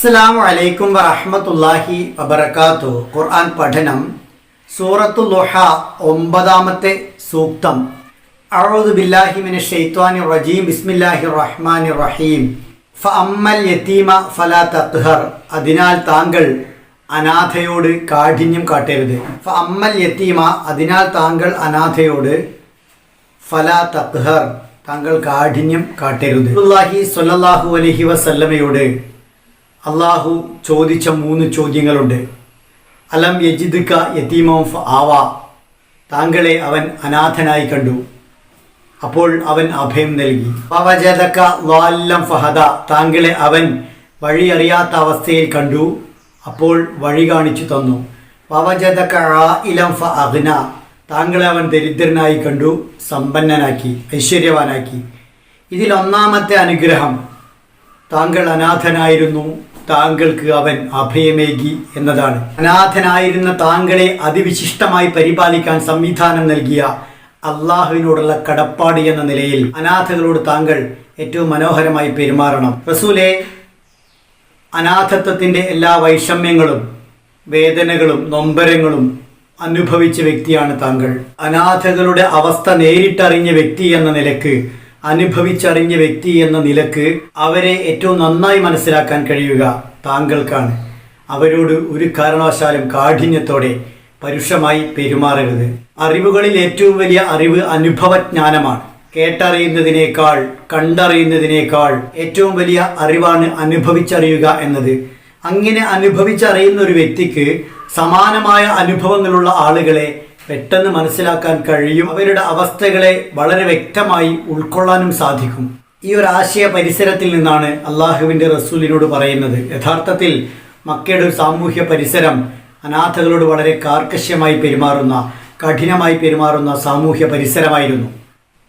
അസ്സലാമു വലൈക്കും വറഹ്മത്തുള്ളാഹി വബർക്കാത്തു ഖുർആൻ പഠനം സൂറത്തു ലുഹ ഒമ്പതാമത്തെ സൂക്തം. അഊദു ബില്ലാഹി മിനശ് റജീം ബിസ്മില്ലാഹിർ റഹ്മാനിർ റഹീം. ഫഅമ്മൽ യതീമ ഫലാ തത്ഹർ. അതിനാൽ താങ്കൾ അനാഥയോട് കാഠിന്യം കാട്ടരുത്. ഫഅമ്മൽ യതീമ അതിനാൽ താങ്കൾ അനാഥയോട് ഫല തത്ഹർ. താങ്കൾ കാഠിന്യം കാട്ടരുത്. റസൂലുള്ളാഹി സ്വല്ലല്ലാഹു അലഹി വസല്ലമയോട് അള്ളാഹു ചോദിച്ച മൂന്ന് ചോദ്യങ്ങളുണ്ട്. അലം യജിദ്ക്ക യതീമം ഫ ആവ. താങ്കളെ അവൻ അനാഥനായി കണ്ടു. അപ്പോൾ അവൻ അഭയം നൽകി. പവജതക വാല്ലം ഫഹദ. താങ്കളെ അവൻ വഴി അറിയാത്ത അവസ്ഥയിൽ കണ്ടു. അപ്പോൾ വഴി കാണിച്ചു തന്നു. പവജതക ഇലം ഫ അഗ്ന. താങ്കളെ അവൻ ദരിദ്രനായി കണ്ടു. സമ്പന്നനാക്കി ഐശ്വര്യവാനാക്കി. ഇതിൽ ഒന്നാമത്തെ അനുഗ്രഹം. താങ്കൾ അനാഥനായിരുന്നു. താങ്കൾക്ക് അവൻ അഭയമേകി എന്നതാണ്. അനാഥനായിരുന്ന താങ്കളെ അതിവിശിഷ്ടമായി പരിപാലിക്കാൻ സംവിധാനം നൽകിയ അള്ളാഹുവിനോടുള്ള കടപ്പാട് എന്ന നിലയിൽ അനാഥകളോട് താങ്കൾ ഏറ്റവും മനോഹരമായി പെരുമാറണം. റസൂലെ അനാഥത്വത്തിന്റെ എല്ലാ വൈഷമ്യങ്ങളും വേദനകളും നൊമ്പരങ്ങളും അനുഭവിച്ച വ്യക്തിയാണ് താങ്കൾ. അനാഥകളുടെ അവസ്ഥ നേരിട്ടറിഞ്ഞ വ്യക്തി എന്ന നിലയ്ക്ക് അനുഭവിച്ചറിഞ്ഞ വ്യക്തി എന്ന നിലയ്ക്ക് അവരെ ഏറ്റവും നന്നായി മനസ്സിലാക്കാൻ കഴിയുക താങ്കൾക്കാണ്. അവരോട് ഒരു കാരണവശാലും കാഠിന്യത്തോടെ പരുഷമായി പെരുമാറരുത്. അറിവുകളിൽ ഏറ്റവും വലിയ അറിവ് അനുഭവജ്ഞാനമാണ്. കേട്ടറിയുന്നതിനേക്കാൾ കണ്ടറിയുന്നതിനേക്കാൾ ഏറ്റവും വലിയ അറിവാണ് അനുഭവിച്ചറിയുക എന്നത്. അങ്ങനെ അനുഭവിച്ചറിയുന്ന ഒരു വ്യക്തിക്ക് സമാനമായ അനുഭവങ്ങളുള്ള ആളുകളെ പെട്ടെന്ന് മനസ്സിലാക്കാൻ കഴിയും. അവരുടെ അവസ്ഥകളെ വളരെ വ്യക്തമായി ഉൾക്കൊള്ളാനും സാധിക്കും. ഈ ഒരു ആശയ പരിസരത്തിൽ നിന്നാണ് അള്ളാഹുവിന്റെ റസൂലിനോട് പറയുന്നത്. യഥാർത്ഥത്തിൽ മക്കയുടെ ഒരു സാമൂഹ്യ പരിസരം അനാഥകളോട് വളരെ കാർക്കശ്യമായി പെരുമാറുന്ന കഠിനമായി പെരുമാറുന്ന സാമൂഹ്യ പരിസരമായിരുന്നു.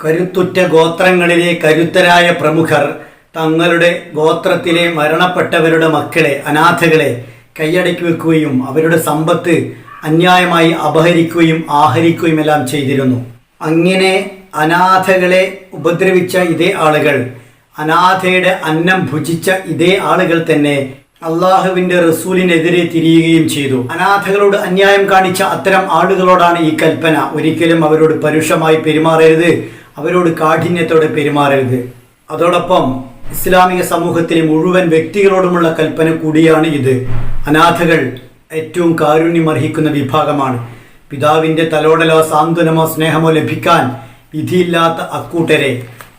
കരുത്തുറ്റ ഗോത്രങ്ങളിലെ കരുത്തരായ പ്രമുഖർ തങ്ങളുടെ ഗോത്രത്തിലെ മരണപ്പെട്ടവരുടെ മക്കളെ അനാഥകളെ കൈയടക്കി വെക്കുകയും അവരുടെ സമ്പത്ത് അന്യായമായി അപഹരിക്കുകയും ആഹരിക്കുകയും എല്ലാം ചെയ്തിരുന്നു. അങ്ങനെ അനാഥകളെ ഉപദ്രവിച്ച ഇതേ ആളുകൾ അനാഥയുടെ അന്നം ഭുജിച്ച ഇതേ ആളുകൾ തന്നെ അള്ളാഹുവിന്റെ റസൂലിനെതിരെ തിരിയുകയും ചെയ്തു. അനാഥകളോട് അന്യായം കാണിച്ച അത്തരം ആളുകളോടാണ് ഈ കൽപ്പന. ഒരിക്കലും അവരോട് പരുഷമായി പെരുമാറരുത് അവരോട് കാഠിന്യത്തോടെ പെരുമാറരുത്. അതോടൊപ്പം ഇസ്ലാമിക സമൂഹത്തിലെ മുഴുവൻ വ്യക്തികളോടുമുള്ള കൽപ്പന കൂടിയാണ് ഇത്. അനാഥകൾ ഏറ്റവും കാരുണ്യമർഹിക്കുന്ന വിഭാഗമാണ്. പിതാവിന്റെ തലോടലോ സാന്ത്വനമോ സ്നേഹമോ ലഭിക്കാൻ വിധിയില്ലാത്ത അക്കൂട്ടരെ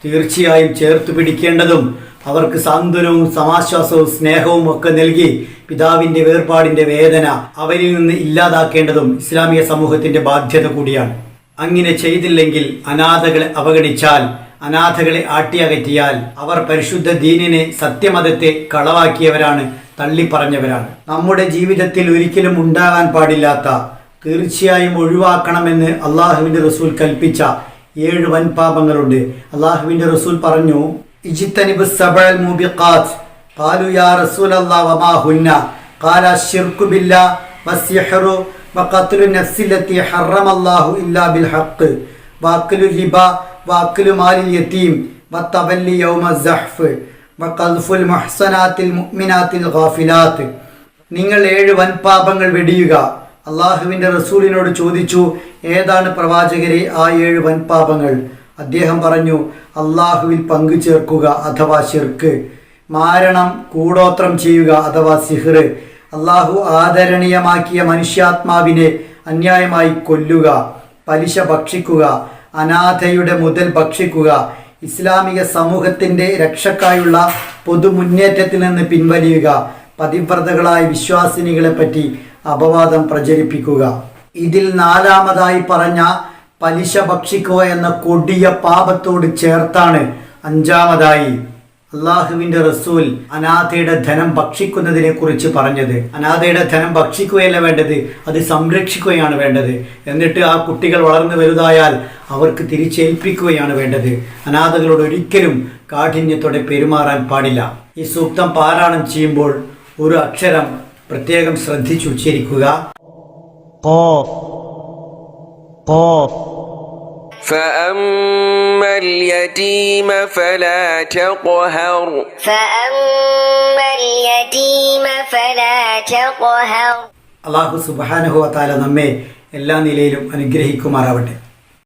തീർച്ചയായും ചേർത്ത് പിടിക്കേണ്ടതും അവർക്ക് സാന്ത്വനവും സമാശ്വാസവും സ്നേഹവും ഒക്കെ നൽകി പിതാവിന്റെ വേർപാടിന്റെ വേദന അവരിൽ നിന്ന് ഇല്ലാതാക്കേണ്ടതും ഇസ്ലാമിക സമൂഹത്തിന്റെ ബാധ്യത കൂടിയാണ്. അങ്ങനെ ചെയ്തില്ലെങ്കിൽ അനാഥകളെ അവഗണിച്ചാൽ അനാഥകളെ ആട്ടിയകറ്റിയാൽ അവർ പരിശുദ്ധ ദീനിനെ സത്യമതത്തെ കളവാക്കിയവരാണ് തള്ളിപ്പറഞ്ഞവരാണ് നമ്മുടെ ജീവിതത്തിൽ ഒരിക്കലും ഉണ്ടാകാൻ പാടില്ലാത്ത തീർച്ചയായും ഒഴിവാക്കണമെന്ന് അള്ളാഹുവിൻ്റെ റസൂൽ കൽപ്പിച്ച ഏഴ് വൻപാപങ്ങളുണ്ട് അള്ളാഹുവിൻ്റെ റസൂൽ പറഞ്ഞു ഇജിത്തനിബ് സബൽ മുബിഖാത്ത് قالوا يا رسول الله وما هن قال الشرك بالله والسحر وقتل النفس التي حرم الله إلا بالحق واكل الربا സഹ്ഫ് മുഅ്മിനാത്തിൽ ഗാഫിലാത്ത്. നിങ്ങൾ ഏഴ് വൻപാപങ്ങൾ വെടിയുക. അള്ളാഹുവിന്റെ റസൂലിനോട് ചോദിച്ചു ഏതാണ് പ്രവാചകരെ ആ ഏഴ് വൻപാപങ്ങൾ? അദ്ദേഹം പറഞ്ഞു അള്ളാഹുവിൽ പങ്കു ചേർക്കുക അഥവാ ശിർക്ക്. മാരണം കൂടോത്രം ചെയ്യുക അഥവാ സിഹർ അള്ളാഹു ആദരണീയമാക്കിയ മനുഷ്യാത്മാവിനെ അന്യായമായി കൊല്ലുക പലിശ ഭക്ഷിക്കുക അനാഥയുടെ മുതൽ ഭക്ഷിക്കുക. ഇസ്ലാമിക സമൂഹത്തിന്റെ രക്ഷക്കായുള്ള പൊതുമുന്നേറ്റത്തിൽ നിന്ന് പിൻവലിയുക. പതിവ്രതകളായ വിശ്വാസിനികളെ പറ്റി അപവാദം പ്രചരിപ്പിക്കുക. ഇതിൽ നാലാമതായി പറഞ്ഞ പലിശ ഭക്ഷിക്കുക എന്ന കൊടിയ പാപത്തോട് ചേർത്താണ് അഞ്ചാമതായി അള്ളാഹുവിന്റെ റസൂൽ അനാഥയുടെ ധനം ഭക്ഷിക്കുന്നതിനെ കുറിച്ച് പറഞ്ഞത്. അനാഥയുടെ ധനം ഭക്ഷിക്കുകയല്ല വേണ്ടത് അത് സംരക്ഷിക്കുകയാണ് വേണ്ടത്. എന്നിട്ട് ആ കുട്ടികൾ വളർന്നു വലുതായാൽ അവർക്ക് തിരിച്ചേൽപ്പിക്കുകയാണ് വേണ്ടത്. അനാഥകളോട് ഒരിക്കലും കാഠിന്യത്തോടെ പെരുമാറാൻ പാടില്ല. ഈ സൂക്തം പാരായണം ചെയ്യുമ്പോൾ ഒരു അക്ഷരം പ്രത്യേകം ശ്രദ്ധിച്ചു ശ്രദ്ധിച്ചുച്ചരിക്കുക فأما اليتيم فلا تقهر فأما اليتيم تقهر അള്ളാഹു സുബാനുഹുവ താല നമ്മെ എല്ലാ നിലയിലും അനുഗ്രഹിക്കുമാറാവട്ടെ